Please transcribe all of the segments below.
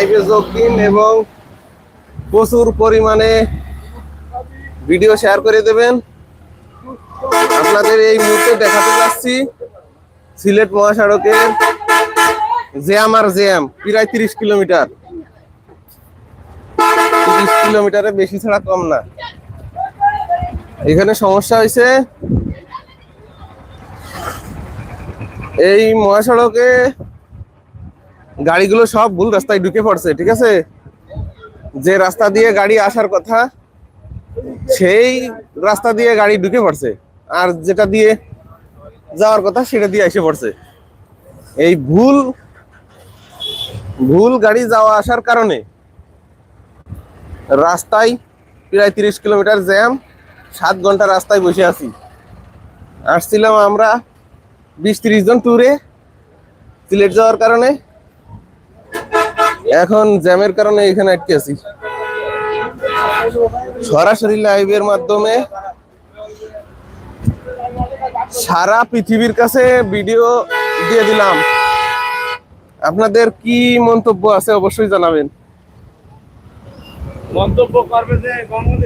লাইভে এবং প্রচুর পরিমাণে ভিডিও শেয়ার করে দেবেন। আপনাদের এই মুহূর্তে দেখাতে যাচ্ছি সিলেট মহাসড়কের জ্যাম আর জ্যাম, প্রায় তিরিশ কিলোমিটার। তিরিশ কিলোমিটারে বেশি ছাড়া কম না। এখানে সমস্যা হয়েছে, এই মহাসড়কে গাড়িগুলো সব ভুল রাস্তায় ঢুকে পড়ছে, ঠিক আছে? যে রাস্তা দিয়ে গাড়ি আসার কথা, সেই রাস্তা দিয়ে গাড়ি ঢুকে পড়ছে। আর যেটা দিয়ে যাওয়ার কথা, সেটা দিয়ে এসে পড়ছে। এই ভুল ভুল গাড়ি যাওয়া আসার কারণে রাস্তায় প্রায় তিরিশ কিলোমিটার জ্যাম, সাত ঘণ্টা রাস্তায় বসে আছি। আসছিলাম আমরা বিশ তিরিশ জন ট্যুরে সিলেট যাওয়ার কারণে এখন জ্যামের কারণে এখানে আটকে আছি। সরাসরি লাইভের মাধ্যমে সারা পৃথিবীর কাছে ভিডিও দিয়ে দিলাম। আপনাদের কি মন্তব্য আছে অবশ্যই জানাবেন। মন্তব্য করবে যে মানুষ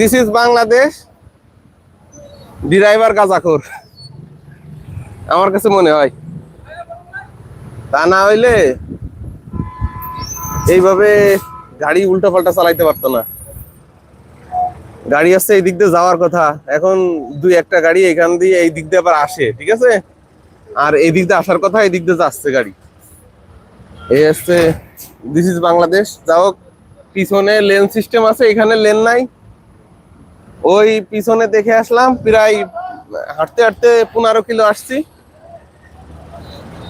দিস ইজ বাংলাদেশ ড্রাইভার গাজাখোর। আমার কাছে মনে হয়। তা না হইলে এইভাবে গাড়ি উল্টা পাল্টা চালাইতে পারতো না। গাড়ি আসছে এই দিক দিয়ে যাওয়ার কথা। এখন দুই একটা গাড়ি এখান দিয়ে এই দিক দিয়ে আবার আসে, ঠিক আছে? আর এই দিক দিয়ে আসার কথা এই দিক দিয়ে যাচ্ছে গাড়ি। এই হচ্ছে দিস ইজ বাংলাদেশ যা হোক, পিছনে লেন সিস্টেম আছে, এখানে লেন নাই। ওই পিছনে দেখে আসলাম, প্রায় হাঁটতে হাঁটতে পনেরো কিলো আসছি।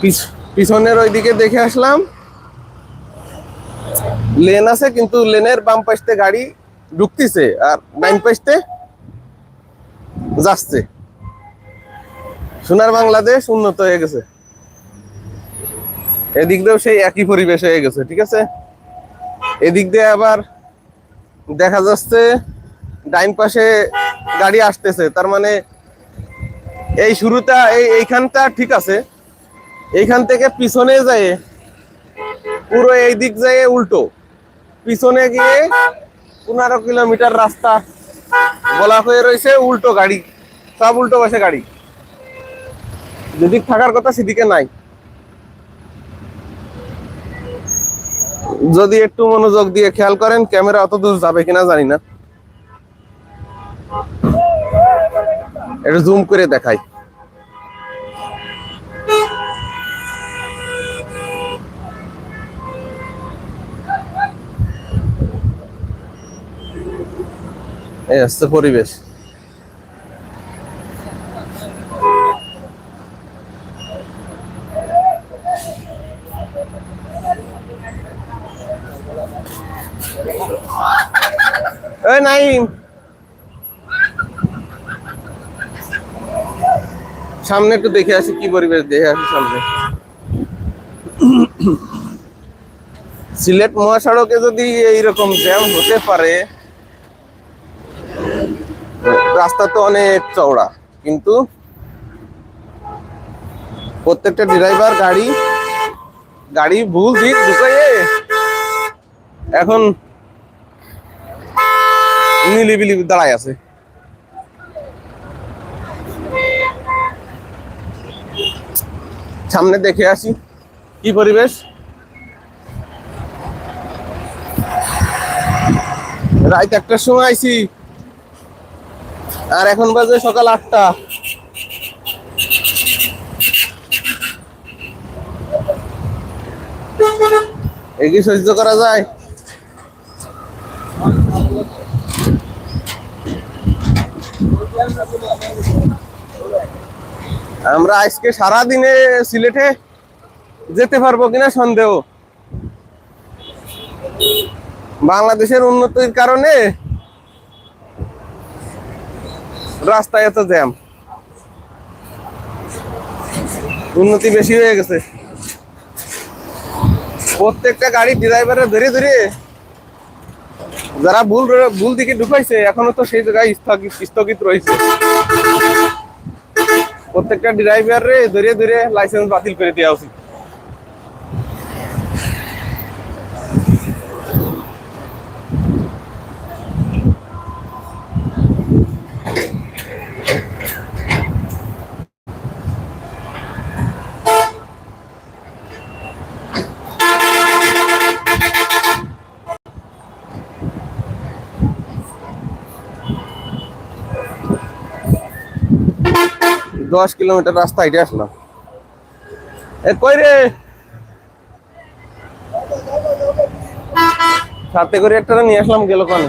পিছ- পিছনের ওইদিকে দেখে আসলাম। লেন আছে, কিন্তু লেনের বাম পাশতে গাড়ি ঢুকতেছে আর ডাইন পাশতে যাচ্ছে। সোনার বাংলাদেশ উন্নত হয়ে গেছে। এদিক দিয়েও সেই একই পরিবেশ হয়ে গেছে, ঠিক আছে? এদিক দিয়ে আবার দেখা যাচ্ছে ডাইন পাশে গাড়ি আসতেছে, তার মানে এই শুরুটা, এই এইখানটা ঠিক আছে। এইখান থেকে পিছনে যায় পুরো এই দিক যায় উল্টো। পিছনে গিয়ে পনেরো কিলোমিটার রাস্তা বলা হয়ে রয়েছে উল্টো গাড়ি, সব উল্টো পাশে গাড়ি। যেদিক থাকার কথা সেদিকে নাই। যদি একটু মনোযোগ দিয়ে খেয়াল করেন, ক্যামেরা অত দূর যাবে কিনা জানি না। একটু জুম করে দেখাই। এই হচ্ছে পরিবেশ। সামনে একটু দেখে আসি কি পরিবেশ, দেখে আসি সামনে। সিলেট মহাসড়কে যদি এইরকম জ্যাম হতে পারে রাস্তা তো অনেক চওড়া, কিন্তু প্রত্যেকটা ড্রাইভার গাড়ি গাড়ি ভুল দিক ঢুকাইয়ে এখন নিলিবিলি দাঁড়ায় আছে। সামনে দেখে আসি কি পরিবেশ। রাত একটার সময় আইছি। আর এখন বাজে সকাল আটটা। এ সহ্য করা যায়? আমরা আজকে সারা দিনে সিলেটে যেতে পারব কিনা সন্দেহ। বাংলাদেশের উন্নতির কারণে রাস্তায় এত জ্যাম। উন্নতি বেশি হয়ে গেছে। প্রত্যেকটা গাড়ি ড্রাইভারে ধরে ধরে যারা ভুল ভুল দিকে ঢুকাইছে, এখনও তো সেই জায়গায় স্থগিত রয়েছে। প্রত্যেকটা ড্রাইভার ধরে ধরে লাইসেন্স বাতিল করে দেওয়া উচিত। দশ কিলোমিটার রাস্তা হেঁটে আসলাম। এ, কই রে? সাথে করে একটা নিয়ে আসলাম গেল কনে?